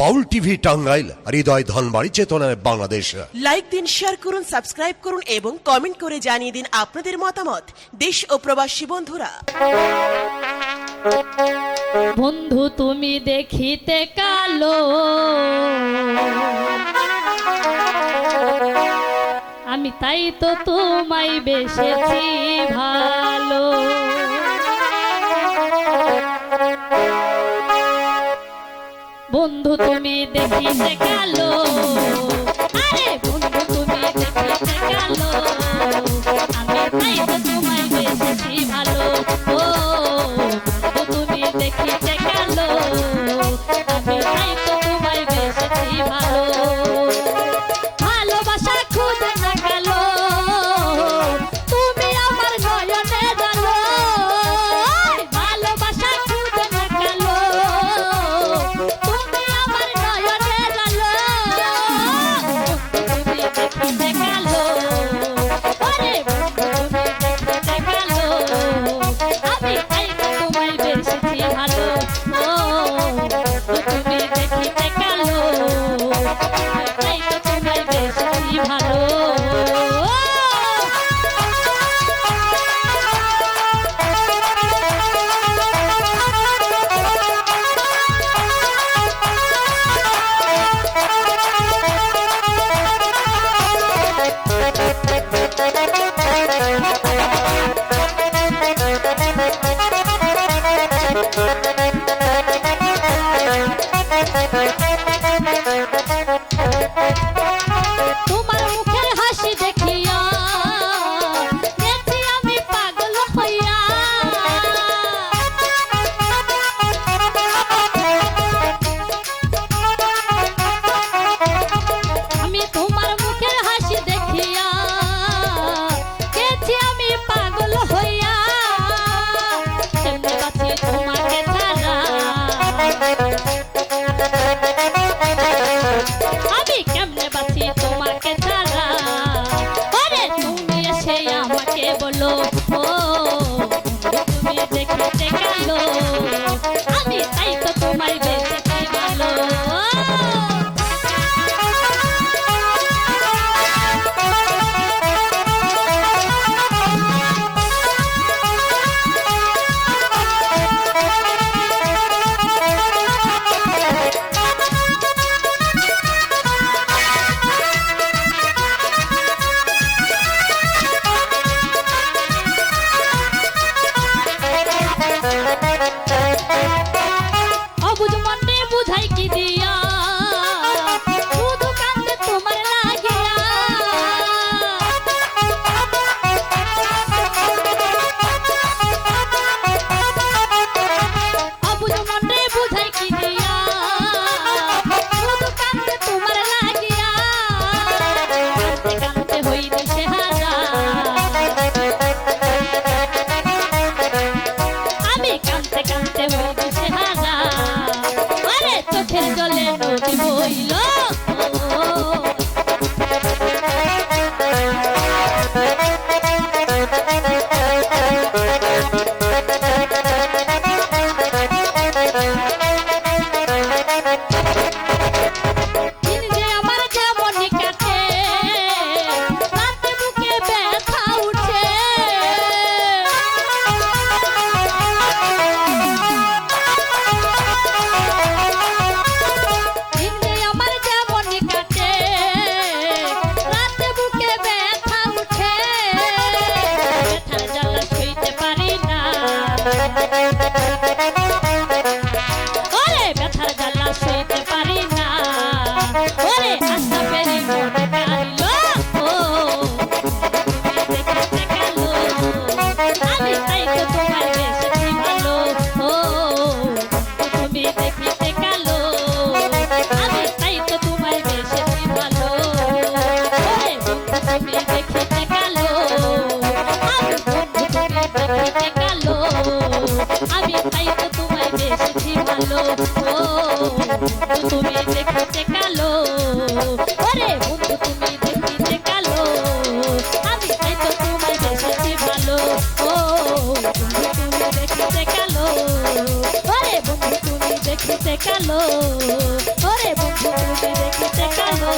বাউল TV Tangail হৃদয় ধনবাড়ি চেতনায় Bangladesh. Like দিন share করুন সাবস্ক্রাইব করুন এবং কমেন্ট করে জানিয়ে দিন আপনাদের মতামত। দেশ ও প্রবাসী বন্ধুরা। বন্ধু তুমি দেখিতে কালো। আমি তাই তো তোমায় বেসেছি ভালো। বন্ধু তুমি দেখি কালো আরে Oh. তুমি দেখিতে কালো। আরে বন্ধু, তুমি দেখিতে কালো। আমি তাই তো তোমায় বেসেছি ভালো। ও, বন্ধু, তুমি দেখিতে কালো। আরে বন্ধু, তুমি দেখিতে কালো। আরে বন্ধু, তুমি দেখিতে কালো।